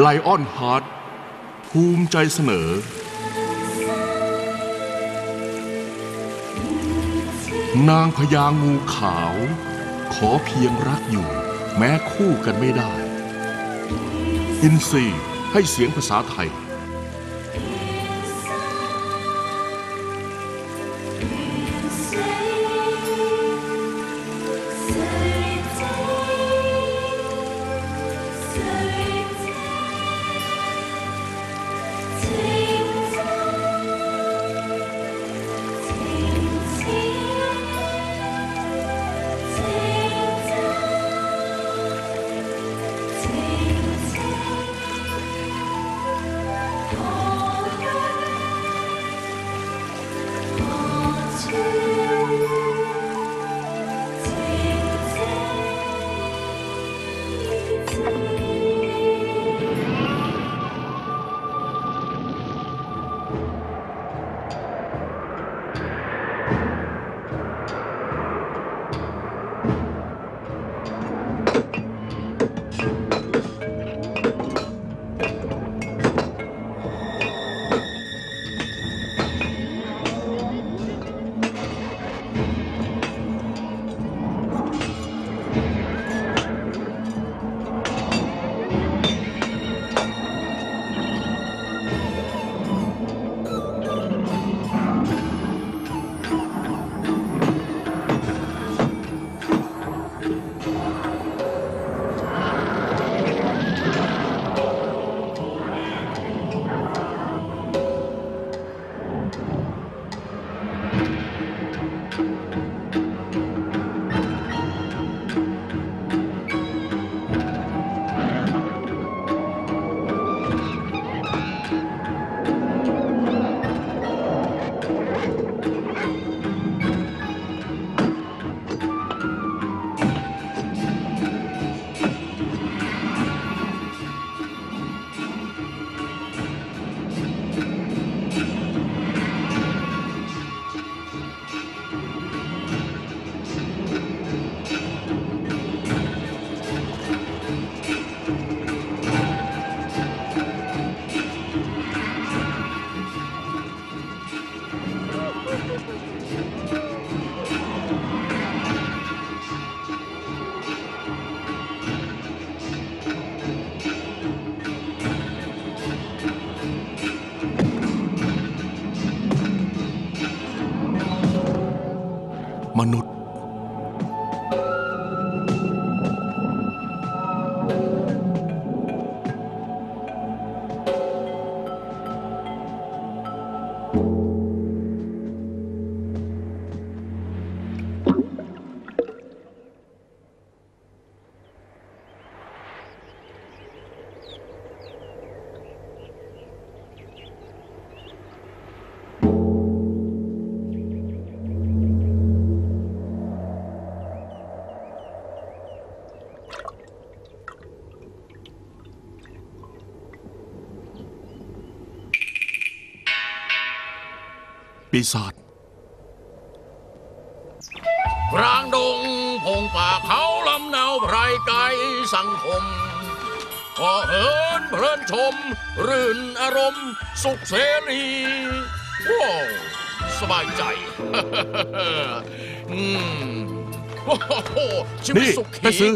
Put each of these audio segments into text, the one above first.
ไลออนฮาร์ดภูมิใจเสนอ นางพญางูขาว ขอเพียงรักอยู่ แม้คู่กันไม่ได้ อินซีให้เสียงภาษาไทย ปีศาจกลางดงพงป่าเขาลำเนาไพรไกลสังคมพอเหินเพลินชม รื่นอารมณ์ สุขเสรีว้าวสบายใจ อืมโอ้โหชีวิตนี่สุขแม่ขีซื้อ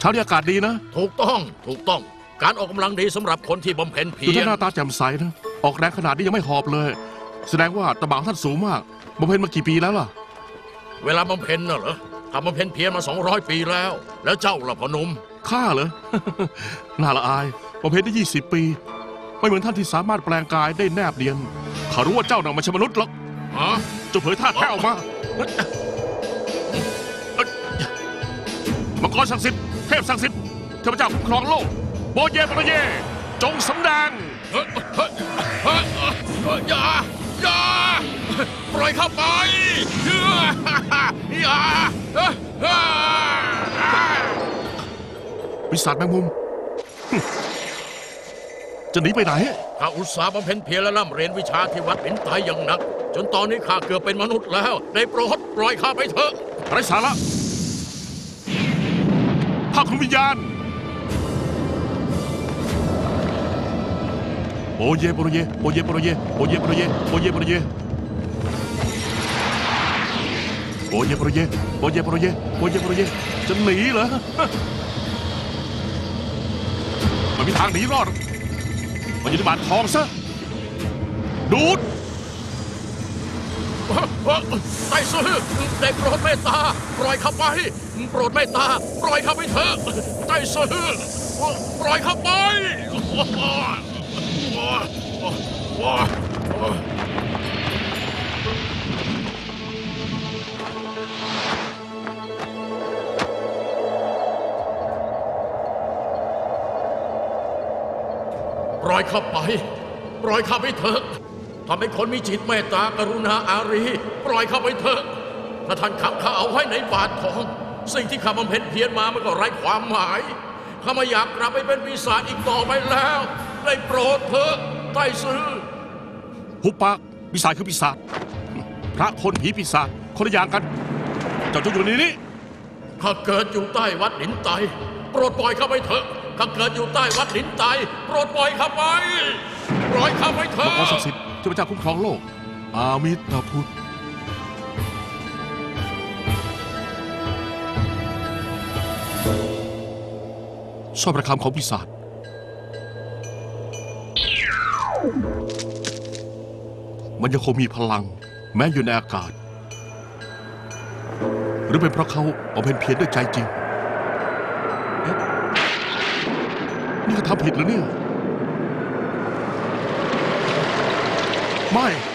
เช้านี้อากาศดีนะถูกต้อง ถูกต้อง การออกกำลังดีสำหรับคนที่บำเพ็ญดูเพียท่ารนหน้าตาแจ่มใสนะ ออกแรงขนาดนี้ยังไม่หอบเลย แสดงว่าตะบางท่านสูงมากบำเพ็ญมากี่ปีแล้วล่ะ เวลาบำเพ็ญน่ะเหรอทำบำเพ็ญเพียรมา 200 ปีแล้ว แล้วเจ้าล่ะพ่อหนุ่มข้าเหรอ น่าละอายบำเพ็ญได้ 20 ปี ไม่เหมือนท่านที่สามารถแปลงกายได้แนบเนียนข้ารู้ว่าเจ้าน่ะไม่ใช่มนุษย์หรอกฮะเจ้าเผยท่าแท้ออกมามังกรศักดิ์สิทธิ์เทพศักดิ์สิทธิ์เทพเจ้าคุ้มครองโลกโบเยปรเย จงสำแดงเฮ้ยเฮ้ยเฮ้ยเฮ้ยอย่า อย่าปล่อยเข้าไปอย่าอย่าเฮ้ยเฮ้ยวิสาจแมงมุม จะหนีไปไหน ข้าอุตส่าห์บำเพ็ญเพียรและร่ำเรียนวิชาที่วัดหินไตอย่างหนัก จนตอนนี้ข้าเกือบเป็นมนุษย์แล้ว ได้โปรดปล่อยข้าไปเถอะ ไร้สาระภาคของวิญญาณ โอเยโปรเยโอเยโปรเยโอเยโปรเยโอเยโปรเยโอเยโปรเยโอเยโปรเยโอเยโปรเยจะหนีเหรอไมันมีทางหนีรอดมันอยู่ในบาททองซะดูดไต้ซื่อได้โปรดเมตตาปล่อยเข้าไปโปรดเมตตาปล่อยเข้าไปเถอะไต้ซื่อปล่อยเข้าไป ปล่อยข้าไป ปล่อยข้าไปเถอะทำให้คนมีจิตเมตตากรุณาอารี ปล่อยข้าไปเถอะ ถ้าท่านขังข้าเอาไว้ในบาททอง สิ่งที่ข้าบำเพ็ญเพียรมามันก็ไร้ความหมายข้าไม่อยากกลับไปเป็นปีศาจอีกต่อไปแล้ว ได้โปรดเถอะใต้ซื้อ หุบปากปีศาจคือปีศาจพระคนผีปีศาจคนละอย่างกัน เจ้าจะอยู่ในนี้ข้าเกิดอยู่ใต้วัดหลินไตโปรดปล่อยเข้าไปเถอะข้าเกิดอยู่ใต้วัดหลินไตโปรดปล่อยเข้าไปปล่อยเข้าไปเถมัอะงกรศักดิ์สิทธิ์เทพเจ้าคุ้มครองโลก อามิตาพุทธสร้อยประคำของปีศาจ มันยังคงมีพลัง แม้อยู่ในอากาศ หรือเป็นเพราะเขาเอาเป็นเพียรด้วยใจจริงเอ๊ะนี่เขาทำผิดหรือเนี่ย ไม่ไม่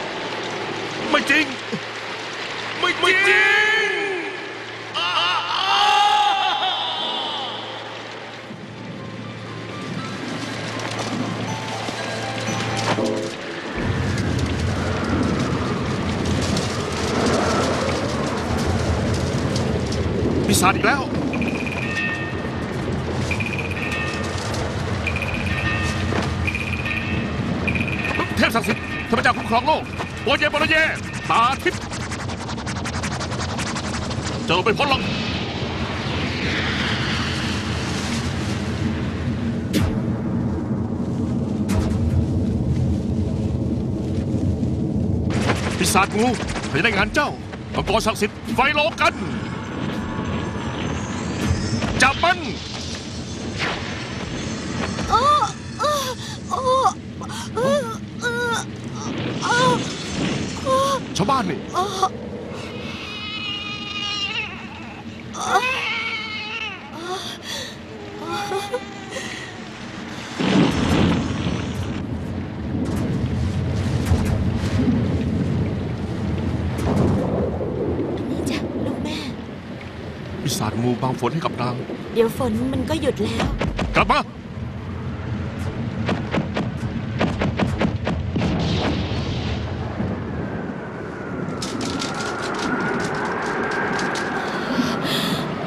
ไปพ้นหรอกปีศาจงูถ้าจะได้งานเจ้ามังกรศักดิ์สิทธิ์ไฟโลกัน จับมันชาวบ้านนี่นี่จ้ะลูกแม่ ปีศาจงูบางฝนให้กับนาง เดี๋ยวฝนมันก็หยุดแล้ว กลับมา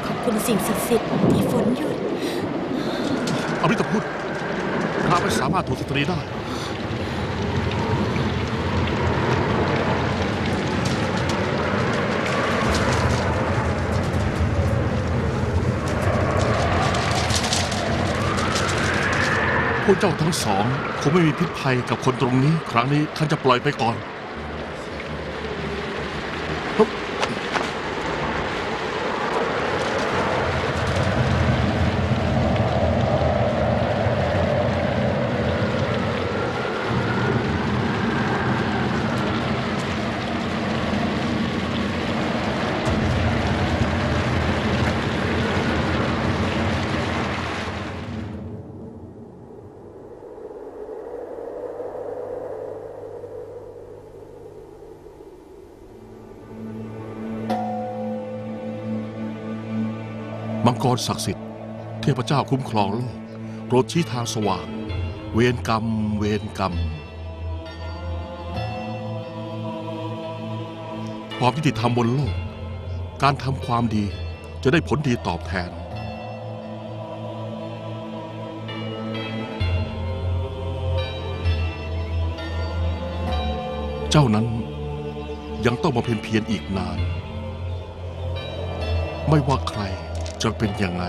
ขอบคุณสิ่งศักดิ์สิทธิ์ที่ฝนหยุด อมิตาพุทธพระไม่สามารถถูกสตรีได้ พวกเจ้าทั้งสองคงไม่มีพิษภัยกับคนตรงนี้ ครั้งนี้ท่านจะปล่อยไปก่อน รศักดิ์สิทธิ์ เทพเจ้าคุ้มครองโลกโปรดชี้ทางสว่าง เวรกรรม เวรกรรม ความยุติธรรมบนโลก การทำความดีจะได้ผลดีตอบแทน เจ้านั้นยังต้องมาเพียนเพียรอีกนาน ไม่ว่าใคร จะเป็นยังไ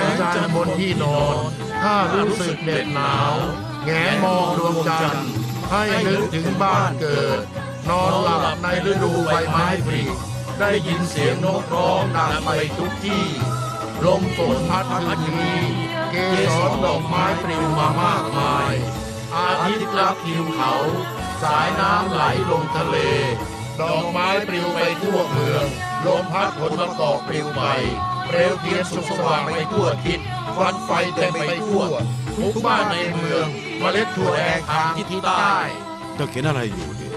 งจันทร์บนที่นอน ถ้ารู้สึกเหน็บหนาว แงนมองดวงจันทร์ให้นึกถึงบ้านเกิด นอนหลับในฤดูใบไม้ผลิได้ยินเสียงนกร้องดังไปทุกที่ ลมฝนพัดคืนนี้ เกสรดอกไม้ปลิวมามากมาย อาทิตย์ลับทิวเขา สายน้ำไหลลงทะเล ดอกไม้ปลิวไปทั่วเมือง ลมพัดผลมะกอกปลิวไป เปลวเทียนสุกสว่างไปทั่วทิศควันไฟเต็มไปทั่ว ทุกบ้านในเมืองเมล็ดถั่วแดงทางทิศใต้เจ้าเขียนอะไรอยู่เนี่ย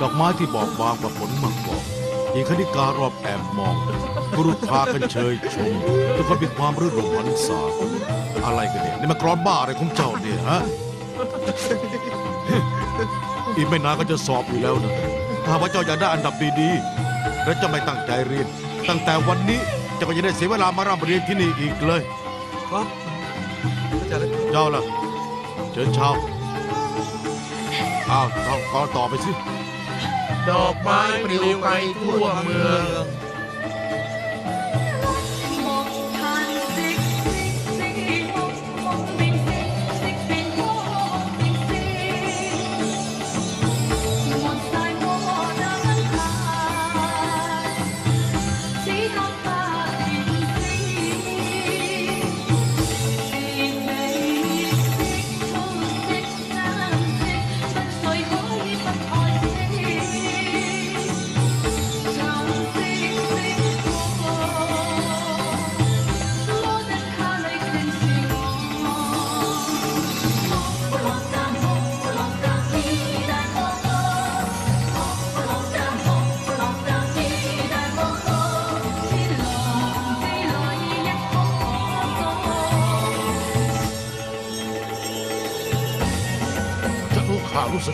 ดอกไม้ที่บอกบางกว่าผลมะกอกหญิงคณิการอบแอบมองบุรุพากันเชยชมทุกคนมีความรื่นรมหันษาอะไรกันเนี่ยนี่มันกรอนบ้าอะไรของเจ้าเนี่ยฮะอีกไม่นานก็จะสอบอยู่แล้วนะถ้าว่าเจ้าอยากได้อันดับดีๆ และจะไม่ตั้งใจเรียน ตั้งแต่วันนี้เจ้าก็จะได้เสียเวลามาร่ำเรียนที่นี่อีกเลยครับอาจารย์เจ้าล่ะเชิญเช้าอ้าวต้องขอต่อไปสิ ดอกไม้ปลิวไปทั่วเมือง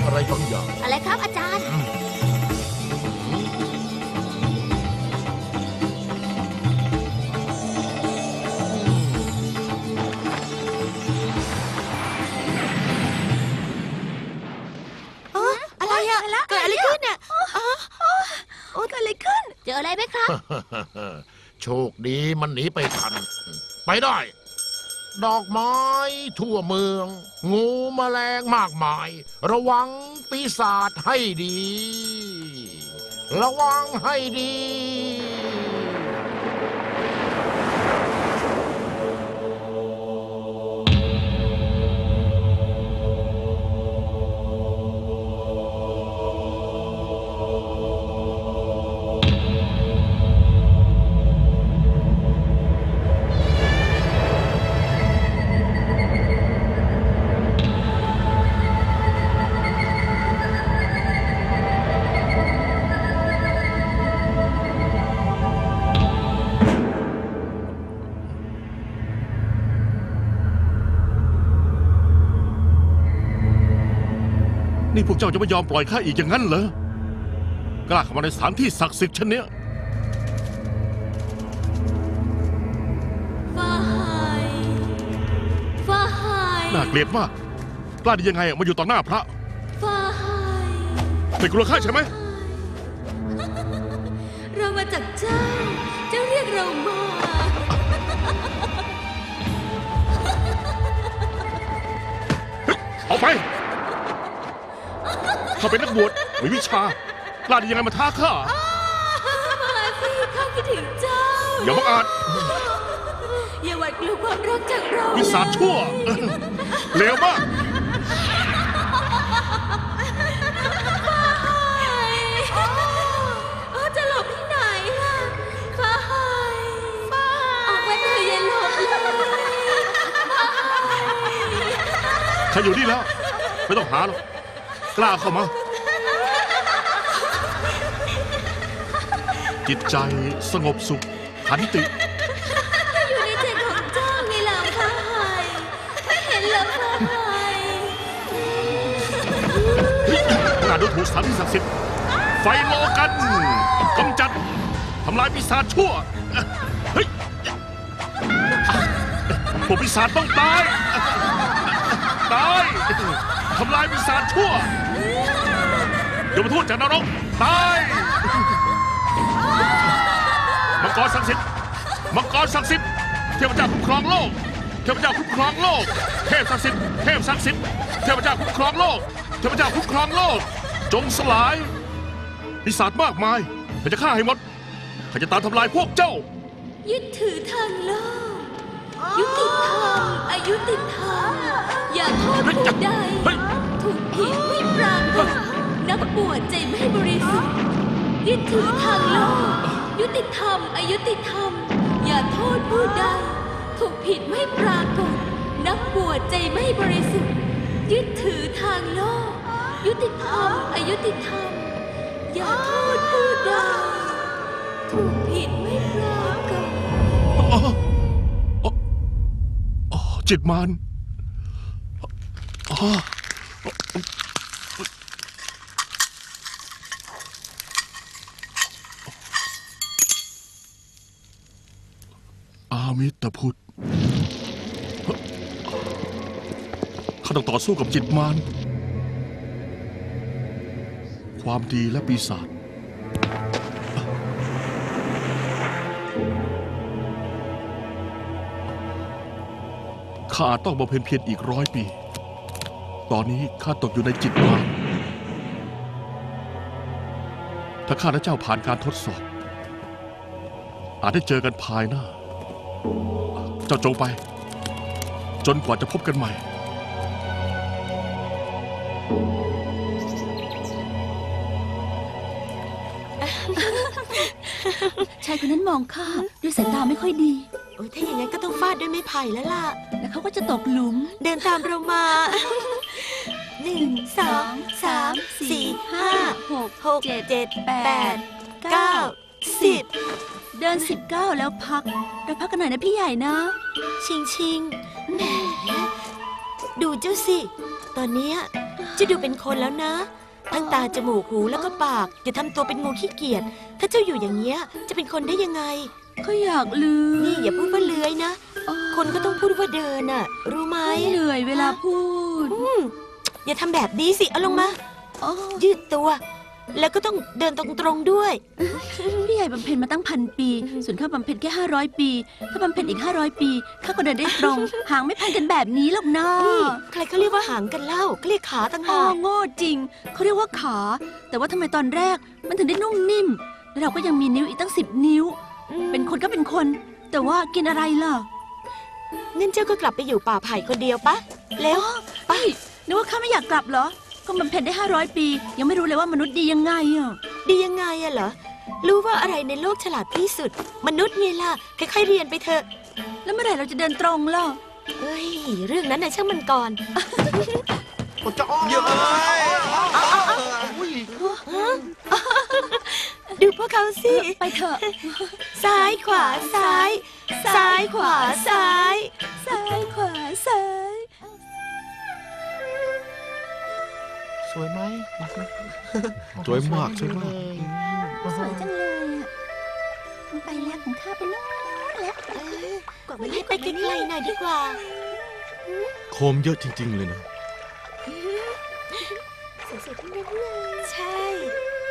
อะไรบางอย่าง อะไรครับอาจารย์ เอออะไรอะเกิดอะไรขึ้นเนี่ยโอ้เกิดอะไรขึ้น เจออะไรไหมครับ โชคดีมันหนีไปทัน ไปได้ ดอกไม้ทั่วเมือง งูแมลงมากมาย ระวังปีศาจให้ดี ระวังให้ดี นี่พวกเจ้าจะไม่ยอมปล่อยข้าอีกอย่างนั้นเหรอกล้าเข้ามาในสถานที่ศักดิ์สิทธิ์เช่นเนี้ย ฟ้าหายฟ้าหายน่าเกลียดมาก กล้าได้ยังไงอะมาอยู่ต่อหน้าพระ ฟ้าหายเป็นกลัวข้าใช่ไหม เรามาจากเจ้า เจ้าเรียกเรามาเอาไป ข้าเป็นนักบวชมีวิชากล้าได้ยังไงมาท้าข้ามาสิข้าคิดถึงเจ้า อย่าบังอาจ อย่าหวาดกลัวความรักจากเราวิสาจชั่วเลวมากเออจะหลบที่ไหนล่ะฟ้าหายฟ้าออกมาเถอะอย่าหลบเลยฟ้าหายฉันอยู่นี่แล้ว ไม่ต้องหาหรอก กล้าเข้ามา จิตใจสงบสุขขันติ อยู่ในใจของเจ้าไงล่ะฟ้าหายไม่เห็นเหรอฟ้าหายขนาดดูถูกสถานที่ศักดิ์สิทธิ์ไฟโลกันกำจัดทำลายปีศาจชั่วเฮ้ยพวกปีศาจต้องตาย ตาย ทำลายปีศาจชั่วเดี๋ยวมทูตจากนรกตายมังกรศักดิ์สิทธิ์มังกรศักดิ์สิทธิ์เทพเจ้าคุ้มครองโลก เทพเจ้าคุ้มครองโลก เทพศักดิ์สิทธิ์เทพศักดิ์สิทธิ์เทพเจ้าคุ้มครองโลก เทพเจ้าคุ้มครองโลก จงสลายปีศาจมากมายข้าจะฆ่าให้หมดข้าจะตามทำลายพวกเจ้า ยึดถือทางโลก ยุติธรรมอายุติธรรมอย่าโทษผู้ใดเฮ้ยถูกผิดไม่ปรากฏนักบวชใจไม่บริสุทธิ์ยึดถือทางโลกยุติธรรมอายุติธรรม อย่าโทษผู้ใดถูกผิดไม่ปรากฏนักบวชใจไม่บริสุทธิ์ยึดถือทางโลก ยุติธรรมอายุติธรรม อย่าโทษผู้ใดถูกผิดไม่ปรากฏอ๋ออ๋ออ๋อ จิตมันอ๋ออามิตรพุทธข้าต้องต่อสู้กับจิตมาร ความดีและปีศาจ ข้าอาจต้องบำเพ็ญเพียรอีกร้อยปี ตอนนี้ข้าตกอยู่ในจิตมารถ้าข้าและเจ้าผ่านการทดสอบ อาจได้เจอกันภายหน้า เจ้าจงไป จนกว่าจะพบกันใหม่ ชายคนนั้นมองข้าด้วยสายตาไม่ค่อยดี โอ้ยถ้าอย่างนั้นก็ต้องฟาดด้วยไม้ไผ่แล้วล่ะแล้ว เขาก็จะตกหลุม เดินตามเรามาหนึ่งสองสามสี่ห้าหกหกเจ็ดเจ็ดแปแปดดเก้าสิบเดินสิบเก้าแล้วพัก เราพักกันหน่อยนะพี่ใหญ่นะ ชิงชิงแหมดูเจ้าสิ ตอนเนี้ยจะดูเป็นคนแล้วนะ ทั้งตาจมูกหูแล้วก็ปาก อย่าทำตัวเป็นงูขี้เกียจถ้าเจ้าอยู่อย่างเงี้ย จะเป็นคนได้ยังไง เขาอยากลืมนี่อย่าพูดว่าเลื้อยนะ คนก็ต้องพูดว่าเดินน่ะ รู้ไหมไม่เหนื่อยเวลาพูด อืมอย่าทำแบบนี้สิ เอาลงมา อ๋อยืดตัว แล้วก็ต้องเดินตรงๆด้วย พี่ใหญ่บำเพ็ญมาตั้งพันปี ส่วนข้าบำเพ็ญแค่ห้าร้อยปี ถ้าบำเพ็ญอีกห้าร้อยปีข้าก็เดินได้ตรง หางไม่พันกันแบบนี้หรอกนะนี่ ใครเขาเรียกว่าหางกันเล่าเขาเรียกขาต่างอ๋อหากโง่จริง เขาเรียกว่าขา แต่ว่าทำไมตอนแรกมันถึงได้นุ่มนิ่ม แล้วเราก็ยังมีนิ้วอีกตั้งสิบนิ้ว เป็นคนก็เป็นคน แต่ว่ากินอะไรล่ะงั้นเจ้าก็กลับไปอยู่ป่าไผ่คนเดียวปะเร็วไปนึกว่าข้าไม่อยากกลับเหรอ ก็บำเพ็ญได้ห้าร้อยปี ยังไม่รู้เลยว่ามนุษย์ดียังไงอะดียังไงอะเหรอรู้ว่าอะไรในโลกฉลาดที่สุด มนุษย์ไงล่ะค่อยๆเรียนไปเถอะ แล้วเมื่อไหร่เราจะเดินตรงล่ะเอ้ยเรื่องนั้นน่ะช่างมันก่อนเยอะเลยดูพวก เขาสิ ไปเถอะ ซ้ายขวาซ้าย ซ้ายขวาซ้าย ซ้ายขวาซ้าย สวยไหมสวยมากใช่ไหมสวยจังเลยอะมันไปแล้วของข้าไปแล้วแล้วเออกดไว้ให้ไปไกลๆหน่อยดีกว่า โคมเยอะจริง ๆ เลยนะสวยๆทั้งนั้นเลย ใช่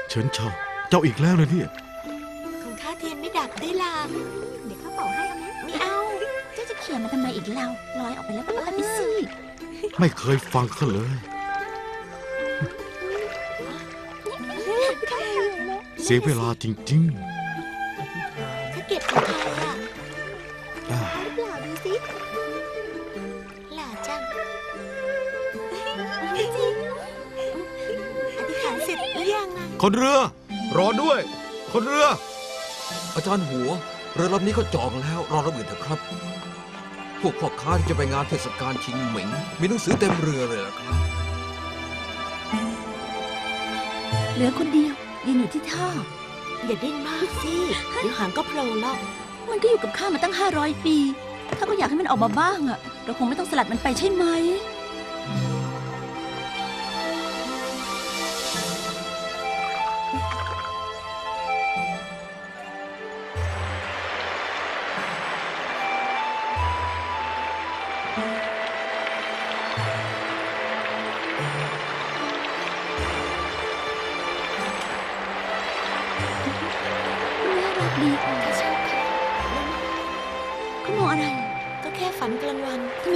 เฉินเฉา เจ้าอีกแล้วเลยเนี่ย ของข้าเทียนไม่ดับได้ล่ะเดี๋ยวข้าเป่าให้เอาไหมไม่เอา เจ้าจะเขียนมาทำไมอีกเราลอยออกไปแล้วก็ลอยไปสิไม่เคยฟังเขาเลย เสียเวลาจริงถ้าเก็บของใครอะๆอ่าเปล่าดูสิหล่าจังจริงอธิษฐานเสร็จหรือยังอะคนเรือ รอด้วย คนเรือ อาจารย์หัว เรือลำนี้ก็จองแล้ว รอรับอื่นเถอะครับ พวกพ่อค้าที่จะไปงานเทศกาลชิงเหมิง มีหนังสือเต็มเรือเลยล่ะครับ เหลือคนเดียวยืนอยู่ที่ท่าอย่าดิ้นมากสิเดี๋ยวหางก็โผล่หรอกมันก็อยู่กับข้ามาตั้ง 500 ปีข้าก็อยากให้มันออกมาบ้างอะเราคงไม่ต้องสลัดมันไปใช่ไหม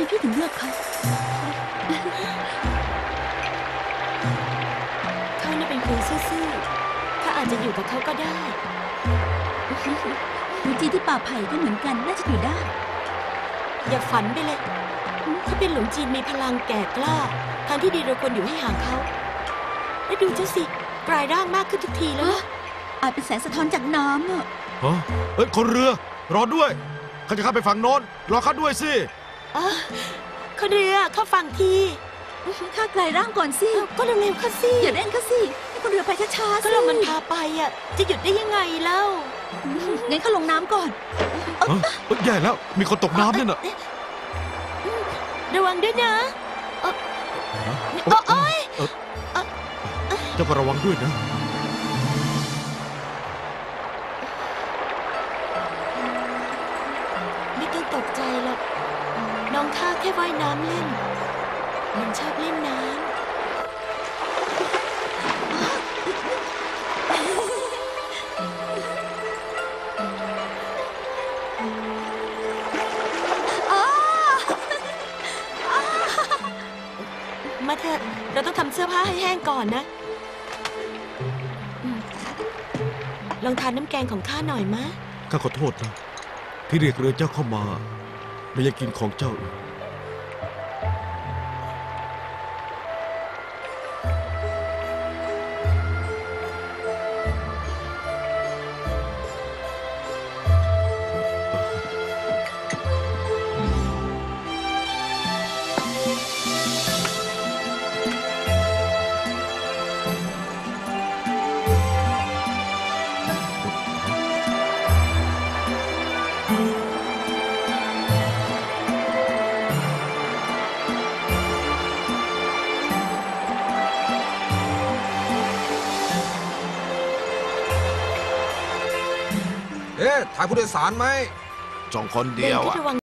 เลือกเขาเขาน่ะเป็นคนซื่อๆข้าอาจจะอยู่กับเขาก็ได้หนูจีที่ป่าไผ่ก็เหมือนกันน่าจะอยู่ได้ อย่าฝันไปเลยเขาเป็นหลวงจีนมีพลังแก่กล้าทางที่ดีเราควรอยู่ให้ห่างเขาแล้วดูเจ้าสิกลายร่างมากขึ้นทุกทีแล้วนะอาจเป็นแสงสะท้อนจากน้ำอะฮะเอ้ยคนเรือ รอด้วยข้าจะข้ามไปฝั่งโน้นรอข้าด้วยสิ อ๋อเขาเรือเข้าฝั่งทีข้ากลายร่างก่อนสิเอ้าก็เร็วๆเข้าสิอย่าเร่งเขาสิให้คนเรือไปช้าๆสิก็เรามันพาไปอะ จะหยุดได้ยังไงเล่างั้นเขาลงน้ำก่อนฮะเอ้ยแย่แล้ว มีคนตกน้ำเนี่ยน่ะระวังด้วยนะฮะโอ๊ยโอ๊ยเอ่อเจ้าก็ระวังด้วยนะำเล่น มันชอบเล่นน้ำ มาเถอะ เราต้องทำเสื้อผ้าให้แห้งก่อนนะ ลองทานน้ำแกงของข้าหน่อยมะ ข้าขอโทษนะ ที่เรียกเรือเจ้าเข้ามา ไม่อยากกินของเจ้าอีก ผู้โดยสารไหม จองคนเดียวอะที่ระวัง